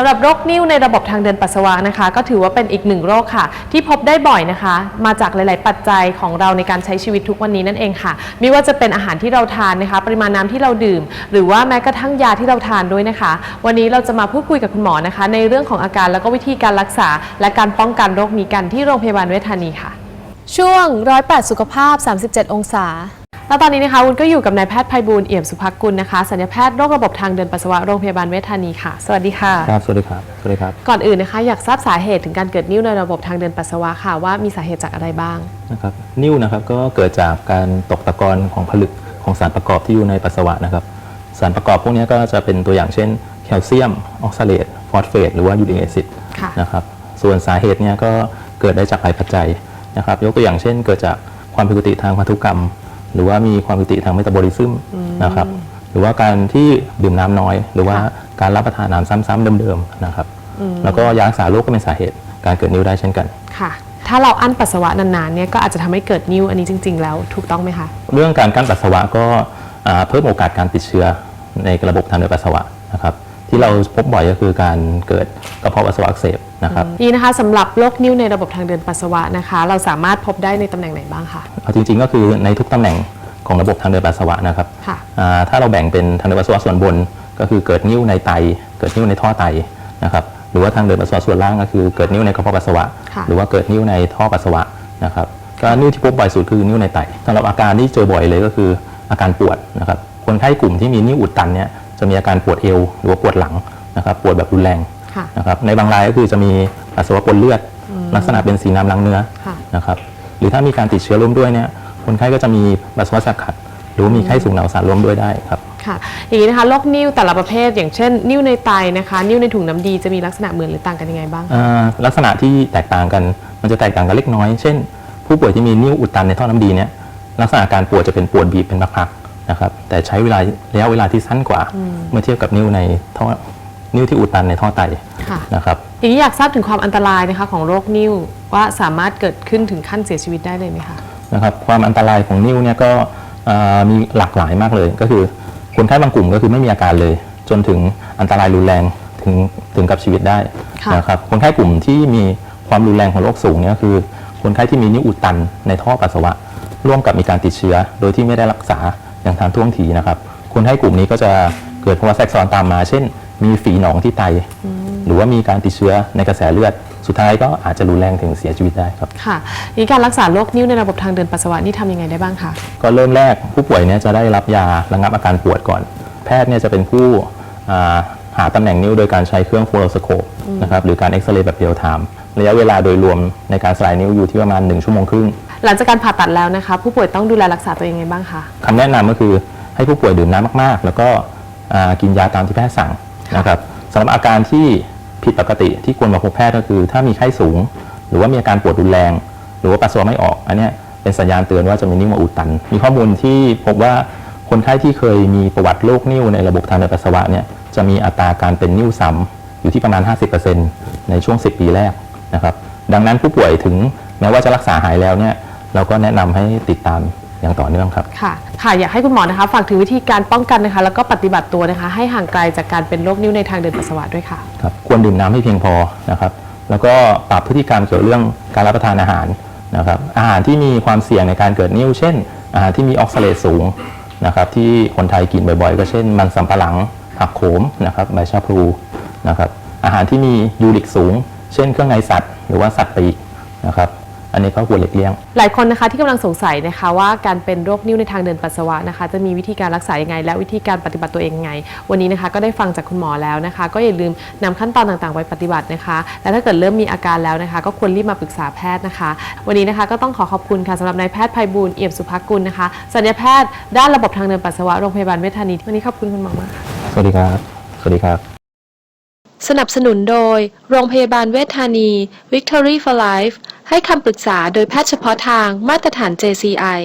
ำหรับโรคนิ่วในระบบทางเดินปัสสาวะนะคะ ก็ถือว่าเป็นอีกหนึ่งโรคค่ะ ที่พบได้บ่อยนะคะ มาจากหลาย ๆ ปัจจัยของเราในการใช้ชีวิตทุกวันนี้นั่นเองค่ะ ไม่ว่าจะเป็นอาหารที่เราทานนะคะ ปริมาณน้ำที่เราดื่ม หรือว่าแม้กระทั่งยาที่เราทานด้วยนะคะ วันนี้เราจะมาพูดคุยกับคุณหมอนะคะ ในเรื่องของอาการแล้วก็วิธีการรักษา และการป้องกันโรคนี้กันที่โรงพยาบาลเวชธานีค่ะ ช่วงร้อยแปดสุขภาพ 37 องศา แล้วตอนนี้นะคะวุ้นก็อยู่กับนายแพทย์ไพบูลย์เอี่ยมสุภกุลนะคะ สัญญาแพทย์โรคระบบทางเดินปัสสาวะโรงพยาบาลเวชธานีค่ะ สวัสดีค่ะ ครับ สวัสดีครับ สวัสดีครับ ก่อนอื่นนะคะอยากทราบสาเหตุถึงการเกิดนิ่วในระบบทางเดินปัสสาวะค่ะว่ามีสาเหตุจากอะไรบ้าง นะครับ นิ่วนะครับก็เกิดจากการตกตะกอนของผลึกของสารประกอบที่อยู่ในปัสสาวะนะครับ สารประกอบพวกนี้ก็จะเป็นตัวอย่างเช่น แคลเซียม ออกซาเลต ฟอสเฟต หรือว่ายูริกแอซิดค่ะ นะครับ ส่วนสาเหตุเนี่ยก็เกิดได้จากหลายปัจจัยนะครับ ยกตัวอย่างเช่น เกิดจากความผิดปกติทางพันธุกรรม หรือว่ามีความผิดปกติทางเมตาบอลิซึมนะครับหรือว่าการที่ดื่มน้ำน้อย หรือว่าการรับประทานอาหารซ้ำๆเดิมๆนะครับแล้วก็ยารักษาโรคก็เป็นสาเหตุการเกิดนิ่วได้เช่นกันค่ะถ้าเราอั้นปัสสาวะนานๆเนี่ยก็อาจจะทำให้เกิดนิ่วอันนี้จริง ๆ แล้วถูกต้องไหมคะเรื่องการกั้นปัสสาวะก็อ่าเพิ่มโอกาสการติดเชื้อในระบบทางเดินปัสสาวะนะครับที่เราพบบ่อยก็คือการเกิดกระเพาะปัสสาวะอักเสบ นะครับนี่นะคะสำหรับโรคนิ่วในระบบทางเดินปัสสาวะนะคะ เราสามารถพบได้ในตำแหน่งไหนบ้างคะเอาจริงๆก็คือในทุกตำแหน่งของระบบทางเดินปัสสาวะนะครับค่ะอ่าถ้าเราแบ่งเป็นทางเดินปัสสาวะส่วนบน ก็คือเกิดนิ่วในไต เกิดนิ่วในท่อไตนะครับหรือว่าทางเดินปัสสาวะส่วนล่างก็คือเกิดนิ่วในกระเพาะปัสสาวะ ค่ะ หรือว่าเกิดนิ่วในท่อปัสสาวะนะครับก็นิ่วที่พบบ่อยสุดคือนิ่วในไตสำหรับอาการที่เจอบ่อยเลยก็คืออาการปวดนะครับคนไข้กลุ่มที่มีนิ่วอุดตันเนี่ยจะมีอาการปวดเอวหรือว่าปวดหลังนะครับปวดแบบรุนแรงค่ะ นะครับในบางรายก็คือจะมีปัสสาวะปนเลือด ลักษณะเป็นสีน้ำล้างเนื้อค่ะนะครับหรือถ้ามีการติดเชื้อร่วมด้วยเนี่ยคนไข้ก็จะมีปัสสาวะสักขัด หรือว่ามีไข้สูงหนาวสารร่วมด้วยได้ครับค่ะอย่างนี้นะคะโรคนิ่วแต่ละประเภท อย่างเช่น นิ่วในไตนะคะ นิ่วในถุงน้ำดีจะมีลักษณะเหมือนหรือต่างกันยังไงบ้างคะอ่าลักษณะที่แตกต่างกันมันจะแตกต่างกันเล็กน้อย เช่น ผู้ป่วยที่มีนิ่วอุดตันในท่อน้ำดีเนี่ยลักษณะการปวดจะเป็นปวดบีบเป็นพักๆนะครับแต่ใช้เวลาระยะเวลาที่สั้นกว่า เมื่อเทียบกับนิ่วในท่อ นิ่วที่อุดตันในท่อไตค่ะ นะครับ อย่างนี้อยากทราบถึงความอันตรายนะคะของโรคนิ่วว่าสามารถเกิดขึ้นถึงขั้นเสียชีวิตได้เลยไหมคะ นะครับความอันตรายของนิ่วเนี่ยก็อ่ามีหลากหลายมากเลย ก็คือคนไข้บางกลุ่มก็คือไม่มีอาการเลย จนถึงอันตรายรุนแรงถึงถึงกับชีวิตได้ค่ะ นะครับคนไข้กลุ่มที่มีความรุนแรงของโรคสูงเนี่ยคือ คนไข้ที่มีนิ่วอุดตันในท่อปัสสาวะ ร่วมกับมีการติดเชื้อ โดยที่ไม่ได้รักษาอย่างทันท่วงทีนะครับคนไข้กลุ่มนี้ก็จะเกิดภาวะแทรกซ้อนตามมา เช่น มีฝีหนองที่ไต หรือว่ามีการติดเชื้อในกระแสเลือด สุดท้ายก็อาจจะรุนแรงถึงเสียชีวิตได้ครับ ค่ะอย่างนี้การรักษาโรคนิ่วในระบบทางเดินปัสสาวะนี่ทำยังไงได้บ้างคะ ก็เริ่มแรกผู้ป่วยเนี่ยจะได้รับยาระงับอาการปวดก่อน แพทย์เนี่ยจะเป็นผู้อ่าหาตำแหน่งนิ้วโดยการใช้เครื่องฟลูออสโคปนะครับหรือการเอ็กซเรย์แบบเรียลไทม์ระยะเวลาโดยรวมในการสลายนิ้วอยู่ที่ประมาณ 1 ชั่วโมงครึ่ง หลังจากการผ่าตัดแล้วนะคะ ผู้ป่วยต้องดูแลรักษาตัวเองยังไงบ้างคะ คำแนะนำก็คือให้ผู้ป่วยดื่มน้ำมากๆ แล้วก็อ่ากินยาตามที่แพทย์สั่ง นะครับสำหรับอาการที่ผิดปกติที่ควรมาพบแพทย์ก็คือ ถ้ามีไข้สูง หรือว่ามีอาการปวดรุนแรง หรือว่าปัสสาวะไม่ออก อันนี้เป็นสัญญาณเตือนว่าจะมีนิ่วมาอุดตัน มีข้อมูลที่พบว่าคนไข้ที่เคยมีประวัติโรคนิ่วในระบบทางเดินปัสสาวะเนี่ยจะมีอัตราการเป็นนิ่วซ้ำอยู่ที่ประมาณ 50%ในช่วง 10 ปีแรกนะครับดังนั้นผู้ป่วยถึงแม้ว่าจะรักษาหายแล้วเนี่ยเราก็แนะนำให้ติดตาม อย่างต่อเนื่องครับ ค่ะ ค่ะ อยากให้คุณหมอนะคะ ฝากถึงวิธีการป้องกันนะคะ แล้วก็ปฏิบัติตัวนะคะ ให้ห่างไกลจากการเป็นโรคนิ่วในทางเดินปัสสาวะด้วยค่ะ ครับ ควรดื่มน้ำให้เพียงพอนะครับ แล้วก็ปรับพฤติกรรมเกี่ยวเรื่องการรับประทานอาหารนะครับ อาหารที่มีความเสี่ยงในการเกิดนิ่ว เช่น อาหารที่มีออกซาเลตสูงนะครับ ที่คนไทยกินบ่อยๆ ก็เช่น มันสำปะหลัง ผักโขมนะครับ ใบชะพลูนะครับ อาหารที่มียูริกสูง เช่น เครื่องในสัตว์ หรือว่าสัตว์ปีกนะครับ อันนี้ก็ควรหลีกเลี่ยง หลายคนนะคะที่กำลังสงสัยนะคะว่าการเป็นโรคนิ่วในทางเดินปัสสาวะนะคะ จะมีวิธีการรักษายังไง และวิธีการปฏิบัติตัวเองยังไง วันนี้นะคะก็ได้ฟังจากคุณหมอแล้วนะคะ ก็อย่าลืมนำขั้นตอนต่างๆไปปฏิบัตินะคะ และถ้าเกิดเริ่มมีอาการแล้วนะคะ ก็ควรรีบมาปรึกษาแพทย์นะคะ วันนี้นะคะก็ต้องขอขอบคุณค่ะสำหรับนายแพทย์ไพบูลย์เอี่ยมสุภกุลนะคะศัลยแพทย์ด้านระบบทางเดินปัสสาวะโรงพยาบาลเวชธานีวันนี้ขอบคุณคุณหมอมากค่ะ สวัสดีครับ สวัสดีครับ สนับสนุนโดย โรงพยาบาลเวชธานี Victory for Life ให้คำปรึกษาโดยแพทย์เฉพาะทางมาตรฐาน JCI